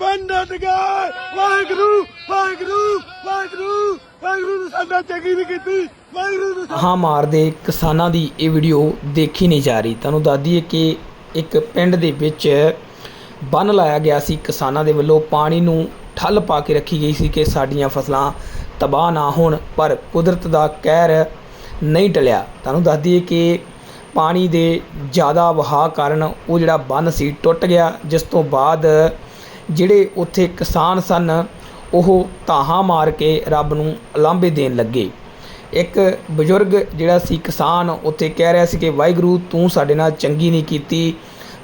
ਬੰਦਤ ਗਏ ਵਾਹਿਗੁਰੂ ਵਾਹਿਗੁਰੂ ਵਾਹਿਗੁਰੂ। ਵਾਹਿਗੁਰੂ ਨੇ ਸਾਡਾ ਚੰਗੀ ਨਹੀਂ ਕੀਤੀ। ਵਾਹਿਗੁਰੂ ਨੇ ਹਾਂ ਮਾਰਦੇ ਕਿਸਾਨਾਂ ਦੀ ਇਹ ਵੀਡੀਓ ਦੇਖੀ ਨਹੀਂ ਜਾ ਰਹੀ। ਤੁਹਾਨੂੰ ਦੱਸਦੀਏ ਕਿ ਇੱਕ ਪਿੰਡ ਦੇ ਵਿੱਚ ਬੰਨ ਲਾਇਆ ਗਿਆ ਸੀ। ਕਿਸਾਨਾਂ ਦੇ ਵੱਲੋਂ ਪਾਣੀ ਨੂੰ ਠੱਲ ਪਾ ਕੇ ਰੱਖੀ ਗਈ ਸੀ ਕਿ ਸਾਡੀਆਂ ਫਸਲਾਂ ਤਬਾਹ ਨਾ ਹੋਣ, ਪਰ ਕੁਦਰਤ ਦਾ ਕਹਿਰ ਨਹੀਂ ਟਲਿਆ। ਤੁਹਾਨੂੰ ਦੱਸ ਦਈਏ ਕਿ ਪਾਣੀ ਦੇ ਜ਼ਿਆਦਾ ਵਹਾਅ ਕਾਰਨ ਉਹ ਜਿਹੜਾ ਬੰਨ ਸੀ, ਟੁੱਟ ਗਿਆ, ਜਿਸ ਤੋਂ ਬਾਅਦ ਜਿਹੜੇ ਉੱਥੇ ਕਿਸਾਨ ਸਨ, ਉਹ ਧਾਹਾਂ ਮਾਰ ਕੇ ਰੱਬ ਨੂੰ ਲਾਂਭੇ ਦੇਣ ਲੱਗੇ। ਇੱਕ ਬਜ਼ੁਰਗ ਜਿਹੜਾ ਸੀ ਕਿਸਾਨ, ਉੱਥੇ ਕਹਿ ਰਿਹਾ ਸੀ ਕਿ, ਵਾਹਿਗੁਰੂ, ਤੂੰ ਸਾਡੇ ਨਾਲ ਚੰਗੀ ਨਹੀਂ ਕੀਤੀ।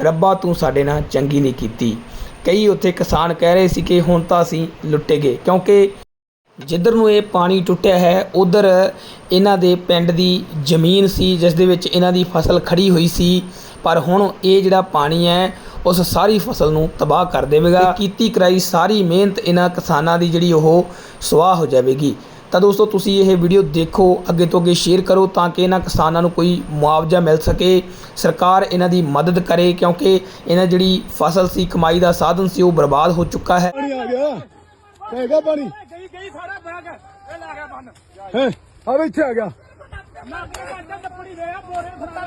ਰੱਬਾ, ਤੂੰ ਸਾਡੇ ਨਾਲ ਚੰਗੀ ਨਹੀਂ ਕੀਤੀ। ਕਈ ਉੱਥੇ ਕਿਸਾਨ ਕਹਿ ਰਹੇ ਸੀ ਕਿ, ਹੁਣ ਤਾਂ ਅਸੀਂ ਲੁੱਟੇ ਗਏ। ਕਿਉਂਕਿ ਜਿੱਧਰ ਨੂੰ ਇਹ ਪਾਣੀ ਟੁੱਟਿਆ ਹੈ, ਉਧਰ ਇਹਨਾਂ ਦੇ ਪਿੰਡ ਦੀ ਜ਼ਮੀਨ ਸੀ, ਜਿਸ ਦੇ ਵਿੱਚ ਇਹਨਾਂ ਦੀ ਫਸਲ ਖੜੀ ਹੋਈ ਸੀ। ਪਰ ਹੁਣ ਇਹ ਜਿਹੜਾ ਪਾਣੀ ਹੈ ਉਸ ਸਾਰੀ ਫਸਲ ਨੂੰ ਤਬਾਹ ਕਰ ਦੇਵੇਗਾ ਤੇ ਕੀਤੀ ਕਰਾਈ ਸਾਰੀ ਮਿਹਨਤ ਇਹਨਾਂ ਕਿਸਾਨਾਂ ਦੀ ਜਿਹੜੀ ਉਹ ਸੁਆਹ ਹੋ ਜਾਵੇਗੀ। ਤਾਂ ਦੋਸਤੋ ਤੁਸੀਂ ਇਹ ਵੀਡੀਓ ਦੇਖੋ ਅੱਗੇ ਤੋਂ ਅੱਗੇ ਸ਼ੇਅਰ ਕਰੋ ਤਾਂ ਕਿ ਇਹਨਾਂ ਕਿਸਾਨਾਂ ਨੂੰ ਕੋਈ ਮੁਆਵਜ਼ਾ ਮਿਲ ਸਕੇ। ਸਰਕਾਰ ਇਹਨਾਂ ਦੀ ਮਦਦ ਕਰੇ ਕਿਉਂਕਿ ਇਹਨਾਂ ਜਿਹੜੀ ਫਸਲ ਸੀ ਕਮਾਈ ਦਾ ਸਾਧਨ ਸੀ ਉਹ ਬਰਬਾਦ ਹੋ ਚੁੱਕਾ ਹੈ। ਪਾਣੀ ਆ ਗਿਆ। ਹੈਗਾ ਪਾਣੀ? ਗਈ ਗਈ ਸਾਰਾ ਬੈਗ ਇਹ ਲਾ ਗਿਆ ਬੰਨ। ਹੈ ਆ ਵੀ ਇੱਥੇ ਆ ਗਿਆ। ਟੱਪੜੀ ਬੋਰੇ ਫੱਟਾ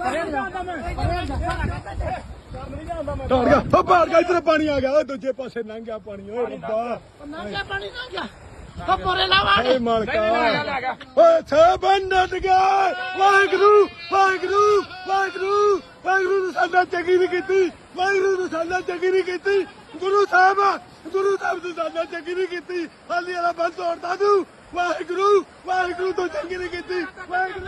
ਕਰੇ ਜਾਂਦਾ ਮੈਂ। ਡਰ ਗਿਆ ਓ ਬਾਹਰ ਗਿਆ ਇਧਰ ਪਾਣੀ ਆ ਗਿਆ। ਓਏ ਦੂਜੇ ਪਾਸੇ ਲੰਘ ਗਿਆ ਪਾਣੀ। ਓਏ ਰੱਬਾ। ਨੰਗਾ ਪਾਣੀ ਨਾ ਗਿਆ। ਤਾਂ ਬੋਰੇ ਲਾਵਾ ਏ ਮਾਲਕਾ। ਓਏ ਥੇ ਬੰਦਤ ਗਏ ਵਾਹਿਗੁਰੂ ਵਾਹਿਗੁਰੂ ਵਾਹਿਗੁਰੂ। ਵਾਹਿਗੁਰੂ ਨੇ ਸਾਡਾ ਚੰਗੀ ਨਹੀਂ ਕੀਤੀ। ਵਾਹਿਗੁਰੂ ਨੇ ਸਾਡਾ ਚੰਗੀ ਨਹੀਂ ਕੀਤੀ। ਗੁਰੂ ਸਾਹਿਬ ਗੁਰੂ ਸਾਹਿਬ ਨੇ ਸਾਡਾ ਚੰਗੀ ਨਹੀਂ ਕੀਤੀ। ਹਾਲੀ ਵਾਲਾ ਬੰਦ ਤੋੜਦਾ ਤੂੰ। ਵਾਹਿਗੁਰੂ ਵਾਹਿਗੁਰੂ ਤੋਂ ਚੰਗੀ ਨਹੀਂ ਕੀਤੀ। ਵਾਹਿਗੁਰੂ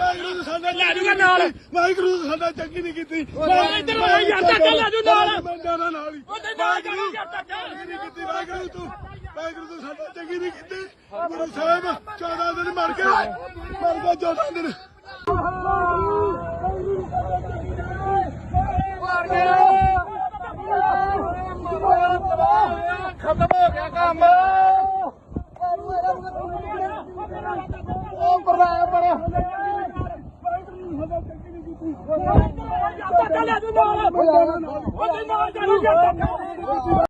ਵਾਹਿਗੁਰੂ ਸਾਡਾ ਲੈ ਜਾਊਗਾ ਨਾਲ। ਵਾਹਿਗੁਰੂ ਸਾਡਾ ਚੰਗੀ ਨਹੀਂ ਕੀਤੀ। ਇੱਧਰ ਆ ਯਾਰ, ਧੱਕਾ ਲੈ ਜਾਊ ਨਾਲ। ਮੈਂ ਜਾਣਾ ਨਾਲ ਹੀ ਉਹਦੇ ਨਾਲ ਵਾਹਿਗੁਰੂ ਜਾਊਗਾ, ਧੱਕਾ। ਚੰਗੀ ਨਹੀਂ ਕੀਤੀ। ਵਾਹਿਗੁਰੂ ਤੂੰ ਵਾਹਿਗੁਰੂ ਤੂੰ ਸਾਡਾ ਚੰਗੀ ਨਹੀਂ ਕੀਤੀ। ਗੁਰੂ ਸਾਹਿਬ 14 ਦਿਨ ਮਰ ਗਏ। ਮਰ ਗਏ 14 ਦਿਨ। ਖਤਮ ਹੋ ਗਿਆ ਕੰਮ। ਉਹ ਬਰਾ ਬਰਾ ਧੱਕਾ ਲੈ ਜੂ ਨਾਲ ਉਹਦੇ ਨਾਲ ਜਾਣੂ